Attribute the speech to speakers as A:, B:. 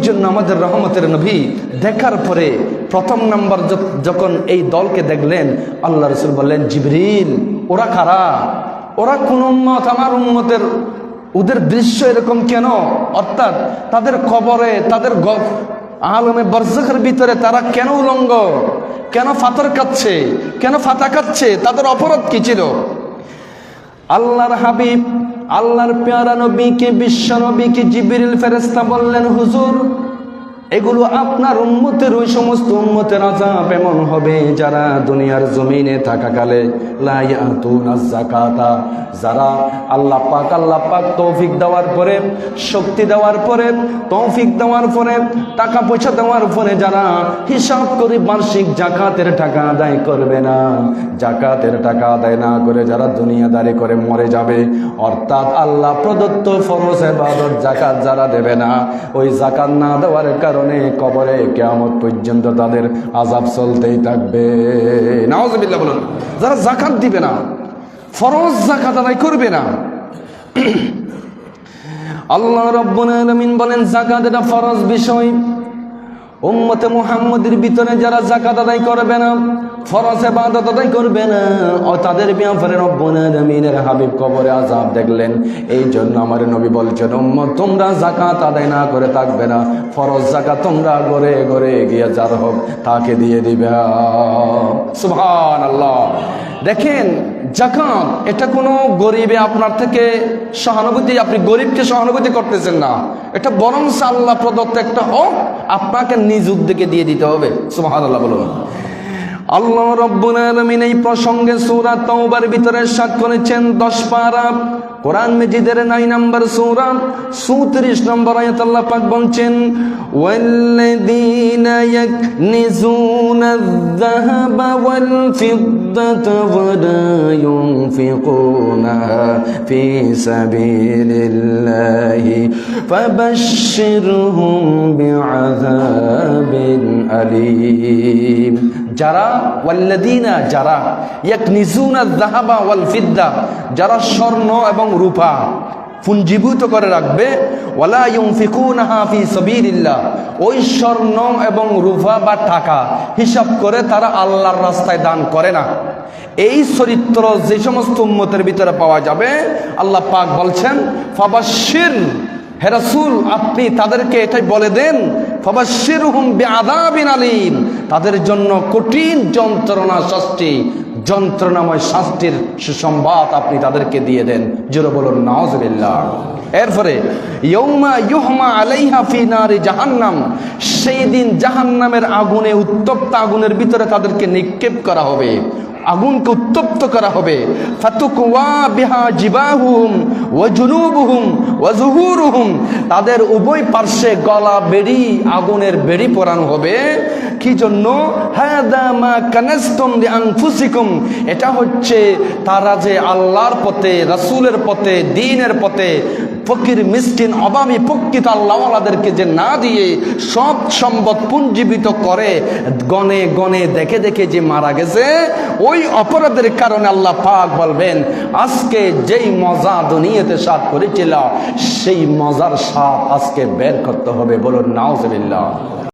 A: জন্য আমাদের রহমতের নবী দেখার পরে প্রথম নাম্বার যখন এই দলকে দেখলেন, আল্লাহ রসুল বললেন, জিবরিল, ওরা কারা? ওরা কোন উন্মত আমার উন্মতের ওদের দৃশ্য এরকম কেন? অর্থাৎ তাদের কবরে, তাদের গফ আলমে বর্জকের ভিতরে তারা কেন উলঙ্গ? কেন ফাতর কাচ্ছে কেন ফাতা কাচ্ছে তাদের অপরাধ কি ছিল? আল্লাহর হাবিব আল্লাহর পেয়ারা নবীকে বিশ্ব নবীকে জিবিরিল ফেরেস্তা বললেন হুজুর এগুলো আপনার উম্মতের ওই সমস্ত উম্মতের আজাব এমন হবে যারা দুনিয়ার জমিনে থাকাকালে যাকাতা, যারা আল্লাহ পাক আল্লাহ পাক তৌফিক দেওয়ার পরে, শক্তি দেওয়ার পরে, তৌফিক দেওয়ার পরে টাকা পয়সা দেওয়ার পরে যারা হিসাব করে বার্ষিক জাকাতের টাকা আদায় করবে না জাকাতের টাকা আদায় না করে যারা দুনিয়াদারি করে মরে যাবে, অর্থাৎ আল্লাহ প্রদত্ত ফরজ এবাদত জাকাত যারা দেবে না, ওই জাকাত না দেওয়ার কারণে কবরে কেয়ামত পর্যন্ত তাদের আজাব চলতেই থাকবে। নওয়াজ বলুন, যারা জাকাত দিবে না, ফরজ জাকাত আদায় করবে না, আল্লাহ রব্বুল আলামিন বলেন জাকাত এটা ফরজ বিষয়। উম্মতে মুহাম্মদের ভিতরে যারা জাকাত আদায় করবে না ফরসে ইবাদত আদায় করবে না, ও তাদের ব্যাপারে রব্বুল আলামিনের হাবিব কবরে আযাব দেখলেন। এই জন্য আমার নবী বলছেন, উম্মত, তোমরা জাকাত আদায় না করে থাকবে না, ফরজ জাকাত তোমরা ঘরে ঘরে গিয়ে যার হোক, তাকে দিয়ে দিবে। সুবহানাল্লাহ। দেখেন জাকাত, এটা কোনো গরিবে আপনার থেকে সহানুভূতি, আপনি গরিবকে সহানুভূতি করতেছেন না। এটা বরং আল্লাহ প্রদত্ত একটা হক আপনাকে নিজ উদ্যোগে দিয়ে দিতে হবে। সুবহানাল্লাহ বলুন। আল্লাহ রব্বুল আলামিন এই প্রসঙ্গে সূরা তাওবার ভিতরে সাত করেছেন 10 পারা কোরআন মজিদের 9 নম্বর সূরা 37 নম্বর আয়াত আল্লাহ পাক বলছেন ওয়াল্লাযীনা ইয়াকনিজুনা আয-যাহাবা ওয়াল ফিদ্দাতা ওয়ালা ينفقونها في سبيل الله فبشرهم بعذاب أليم যারা ওয়াল্লাদিনা যারা, ইয়াকনিজুনা যাহাবা ওয়াল ফিদ্দা, যারা স্বর্ণ এবং রূপা পুঞ্জীভূত করে রাখবে, ওয়ালা ইউনফিকুনাহা ফি সাবিলিল্লাহ, ওই স্বর্ণ এবং রূপা বা টাকা হিসাব করে তারা আল্লাহর রাস্তায় দান করে না। এই চরিত্র যে সমস্ত উম্মতের ভিতরে পাওয়া যাবে, আল্লাহ পাক বলছেন ফাবাশির হে রাসূল, আপনি তাদেরকে এটাই বলে দেন আলীম। তাদের জন্য কঠিন যন্ত্রণা শাস্তি, যন্ত্রণাময় শাস্তির সুসংবাদ আপনি তাদেরকে দিয়ে দেন। জোরে বলুন, নাউজুবিল্লাহ। এরপরে ইয়ৌমা ইউহমা আলাইহা ফি নারি জাহান্নাম। সেই দিন জাহান্নামের আগুনে, উত্তপ্ত আগুনের ভিতরে তাদেরকে নিক্ষেপ করা হবে। আগুনকে উত্তপ্ত করা হবে। তাদের উভয় পার্শ্বে গলা বেড়ি, আগুনের বেড়ি পরানো হবে। কি জন্য? এটা হচ্ছে তারা যে আল্লাহর পথে, রাসূলের পথে, দিনের পথে ফকির মিসকিন অবামি প্রকৃত আল্লাহওয়ালাদেরকে যে না দিয়ে সব সম্পদ পুঞ্জীবিত করে, গনে গনে দেখে দেখে যে মারা গেছে, ওই অপরাধের কারণে আল্লাহ পাক বলবেন, আজকে যেই মজা দুনিয়াতে সাপ করেছিল, সেই মজার সাপ আজকে বের করতে হবে, বলুন, নাউজবিল্লাহ।